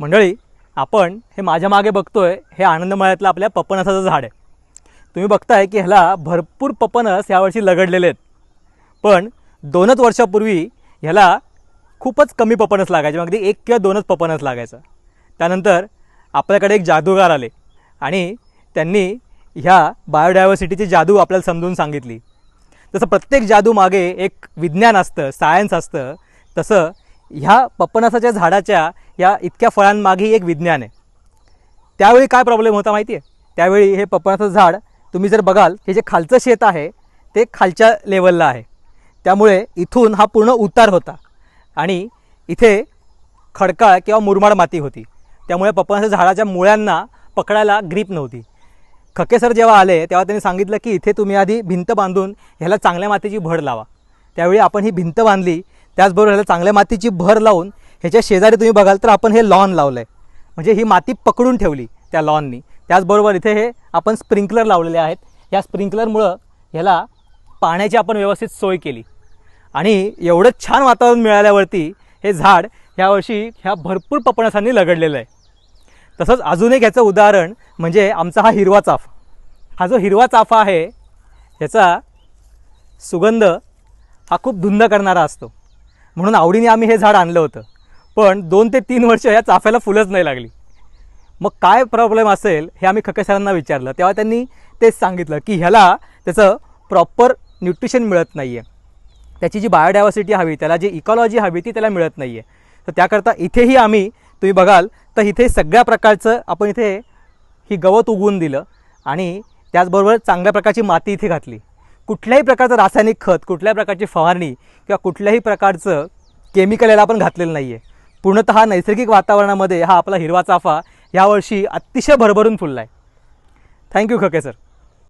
मंडळी आपण हे माझ्या मागे बघतोय हे आनंदमळ्यातलं आपल्या पपनसाचं झाड आहे. तुम्ही बघताय की ह्याला भरपूर पपनस यावर्षी लगडलेले आहेत. पण दोनच वर्षापूर्वी ह्याला खूपच कमी पपनस लागायचे मग अगदी एक किंवा दोनच पपनस लागायचं. त्यानंतर आपल्याकडे एक जादूगार आले आणि त्यांनी ह्या बायोडायव्हर्सिटीची जादू आपल्याला समजून सांगितली. जसं प्रत्येक जादू मागे एक विज्ञान असतं सायन्स असतं तसं ह्या पपनसाच्या झाडाच्या या इतक्या फळांमागे एक विज्ञान आहे. त्यावेळी काय प्रॉब्लेम होता माहिती आहे त्यावेळी हे पपनाचं झाड तुम्ही जर बघाल हे जे खालचं शेत आहे ते खालच्या लेवलला आहे. त्यामुळे इथून हा पूर्ण उतार होता. आणि इथे खडकाळ किंवा मुरमाड माती होती. त्यामुळे पपनाच्या झाडाच्या मुळ्यांना पकडायला ग्रीप नव्हती. खके सर जेव्हा आले तेव्हा त्यांनी सांगितलं की इथे तुम्ही आधी भिंत बांधून ह्याला चांगल्या मातीची भर लावा. त्यावेळी आपण ही भिंत बांधली त्याचबरोबर ह्याला चांगल्या मातीची भर लावून ह्याच्या शेजारी तुम्ही बघाल तर आपण हे लॉन लावलं आहे म्हणजे ही माती पकडून ठेवली त्या लॉननी त्याचबरोबर इथे हे आपण स्प्रिंकलर लावलेले आहेत. या स्प्रिंकलरमुळं ह्याला पाण्याची आपण व्यवस्थित सोय केली. आणि एवढं छान वातावरण मिळाल्यावरती हे झाड ह्यावर्षी ह्या भरपूर पपणसांनी लगडलेलं आहे. तसंच अजून एक ह्याचं उदाहरण म्हणजे आमचा हा हिरवा चाफा. हा जो हिरवा चाफा आहे ह्याचा सुगंध हा खूप धुंद करणारा असतो. म्हणून आवडीने आम्ही हे झाड आणलं होतं. पण दोन ते तीन वर्ष या चाफ्याला फुलंच नाही लागली. मग काय प्रॉब्लेम असेल हे आम्ही खके सरांना विचारलं. तेव्हा त्यांनी तेच सांगितलं की ह्याला त्याचं प्रॉपर न्यूट्रिशन मिळत नाही आहे त्याची जी बायोडायव्हर्सिटी हवी त्याला जी इकॉलॉजी हवी ती त्याला मिळत नाही आहे तर त्याकरता इथेही आम्ही तुम्ही बघाल तर इथे सगळ्या प्रकारचं आपण इथे ही गवत उगवून दिलं आणि त्याचबरोबर चांगल्या प्रकारची माती इथे घातली. कुठल्याही प्रकारचं रासायनिक खत कुठल्याही प्रकारची फवारणी किंवा कुठल्याही प्रकारचं केमिकल याला आपण घातलेलं नाही आहे पूर्णतः नैसर्गिक वातावरणामध्ये हा आपला हिरवा चाफा यावर्षी अतिशय भरभरून फुलला आहे थँक्यू खके सर